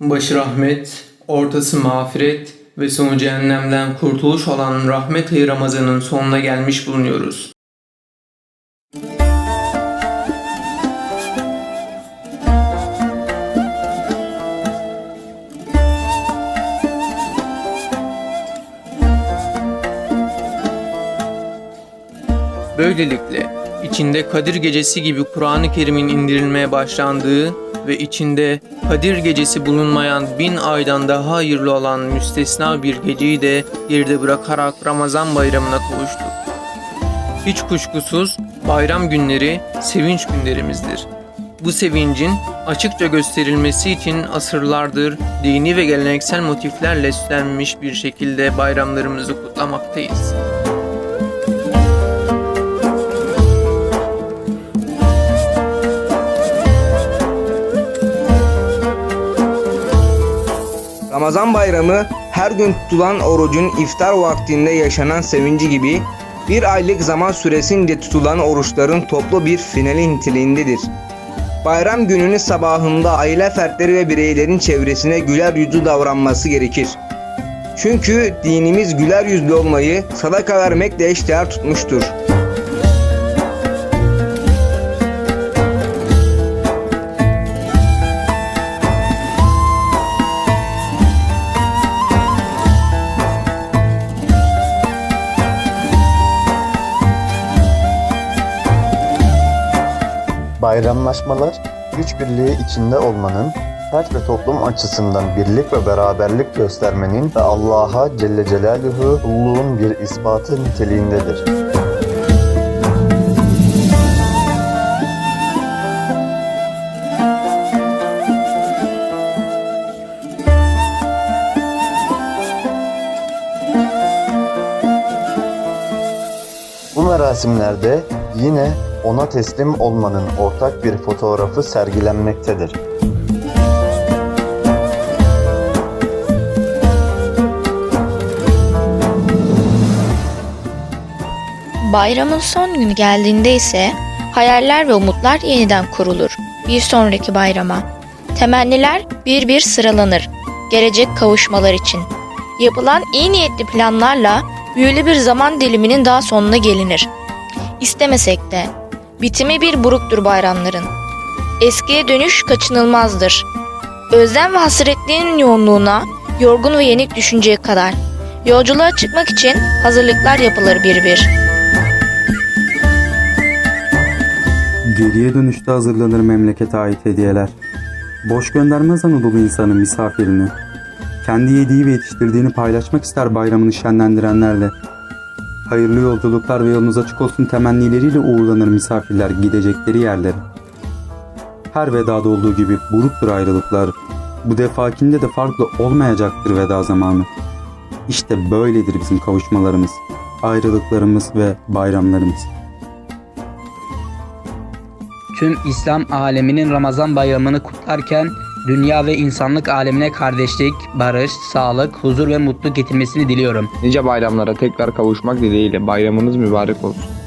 Başı rahmet, ortası mağfiret ve sonu cehennemden kurtuluş olan rahmet ayı Ramazan'ın sonuna gelmiş bulunuyoruz. Böylelikle içinde Kadir Gecesi gibi Kur'an-ı Kerim'in indirilmeye başlandığı ve içinde Kadir Gecesi bulunmayan bin aydan daha hayırlı olan müstesna bir geceyi de geride bırakarak Ramazan bayramına kavuştuk. Hiç kuşkusuz bayram günleri sevinç günlerimizdir. Bu sevincin açıkça gösterilmesi için asırlardır dini ve geleneksel motiflerle süslenmiş bir şekilde bayramlarımızı kutlamaktayız. Ramazan bayramı her gün tutulan orucun iftar vaktinde yaşanan sevinci gibi bir aylık zaman süresince tutulan oruçların toplu bir finali niteliğindedir. Bayram gününün sabahında aile fertleri ve bireylerin çevresine güler yüzlü davranması gerekir. Çünkü dinimiz güler yüzlü olmayı sadaka vermekle eşdeğer tutmuştur. Bayramlaşmalar, güç birliği içinde olmanın, fert ve toplum açısından birlik ve beraberlik göstermenin ve Allah'a Celle Celaluhu kulluğun bir ispatı niteliğindedir. Merasimlerde yine ona teslim olmanın ortak bir fotoğrafı sergilenmektedir. Bayramın son günü geldiğinde ise hayaller ve umutlar yeniden kurulur. Bir sonraki bayrama. Temenniler bir bir sıralanır. Gelecek kavuşmalar için. Yapılan iyi niyetli planlarla büyülü bir zaman diliminin daha sonuna gelinir. İstemesek de bitimi bir buruktur bayramların. Eskiye dönüş kaçınılmazdır. Özlem ve hasretliğin yoğunluğuna, yorgun ve yenik düşünceye kadar yolculuğa çıkmak için hazırlıklar yapılır bir bir. Geriye dönüşte hazırlanır memlekete ait hediyeler. Boş göndermez Anadolu insanı misafirini. Kendi yediği ve yetiştirdiğini paylaşmak ister bayramını şenlendirenlerle. Hayırlı yolculuklar ve yolunuz açık olsun temennileriyle uğurlanır misafirler gidecekleri yerlere. Her vedada olduğu gibi buruktur ayrılıklar. Bu defakinde de farklı olmayacaktır veda zamanı. İşte böyledir bizim kavuşmalarımız, ayrılıklarımız ve bayramlarımız. Tüm İslam aleminin Ramazan bayramını kutlarken dünya ve insanlık alemine kardeşlik, barış, sağlık, huzur ve mutluluk getirmesini diliyorum. Nice bayramlara tekrar kavuşmak dileğiyle bayramınız mübarek olsun.